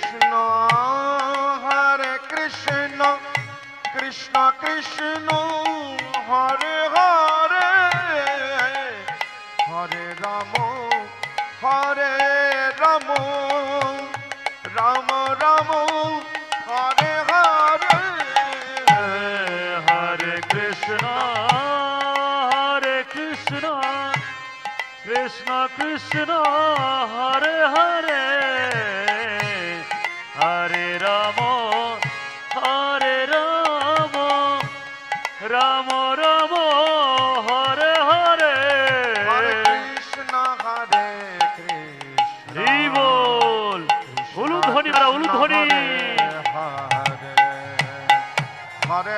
হরে কৃষ্ণ হরে কৃষ্ণ কৃষ্ণ কৃষ্ণ হরে হরে হরে রাম হরে রাম রাম রাম হরে হরে হরে কৃষ্ণ হরে কৃষ্ণ কৃষ্ণ কৃষ্ণ হরে হরে রাম হরে রাম রাম রাম হরে হরে। কৃষ্ণ হরে কৃষ্ণ। বল উলুধ্বনি উলুধ্বনি। হরে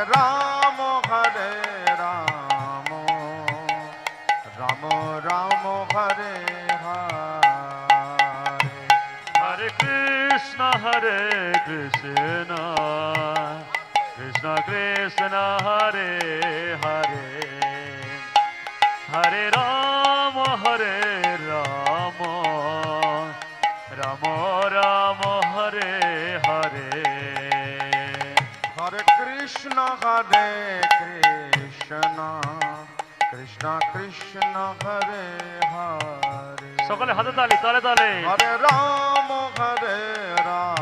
কৃষ্ণ কৃষ্ণ কৃষ্ণ হরে হরে। হরে রাম হরে রাম। রাম রাম হরে হরে। হরে কৃষ্ণ হরে কৃষ্ণ কৃষ্ণ কৃষ্ণ হরে হরে। সকলে হাতে তালি তালে তালে। হরে রাম হরে রাম।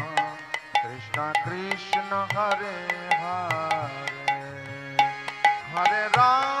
কৃষ্ণ কৃষ্ণ হরে হরে হরে রাম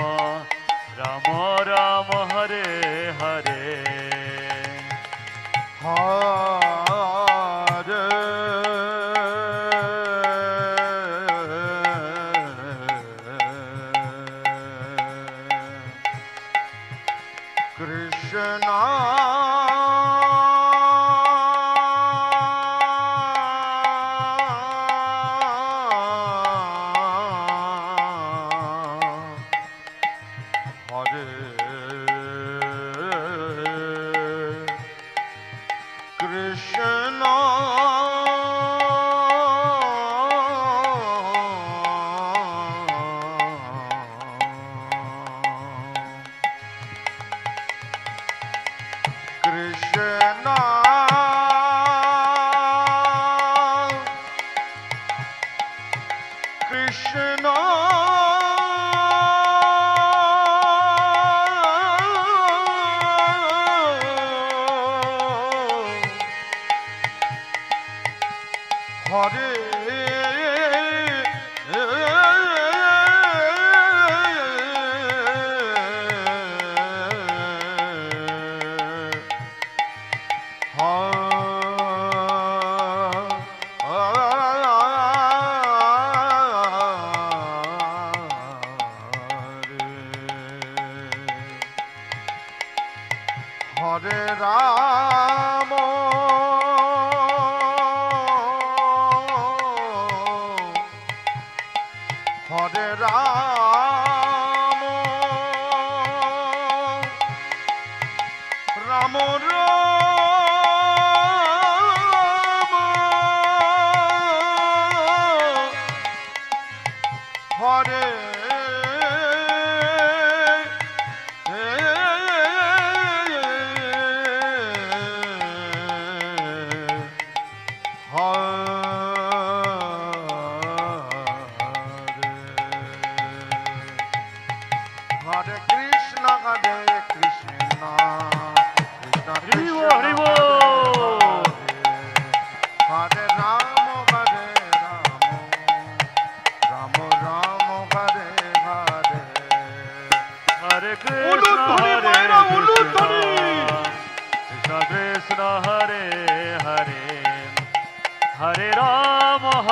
হরে হরে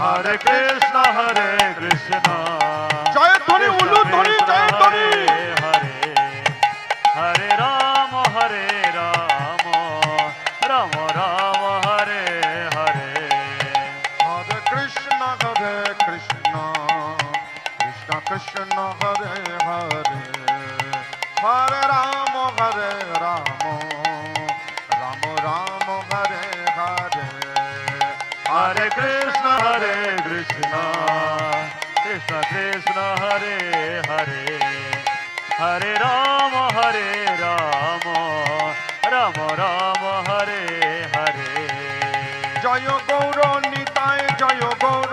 হরে কৃষ্ণ হরে কৃষ্ণ। জয় ধ্বনি, উলু ধ্বনি, জয় ধ্বনি। হরে। হরে রাম হরে রাম। রাম রাম হরে হরে। হরে কৃষ্ণ হরে কৃষ্ণ। কৃষ্ণ কৃষ্ণ হরে হরে। হরে রাম হরে রাম। হরে কৃষ্ণ হরে কৃষ্ণ কৃষ্ণ কৃষ্ণ হরে হরে হরে রাম হরে রাম রাম রাম হরে হরে জয় গৌর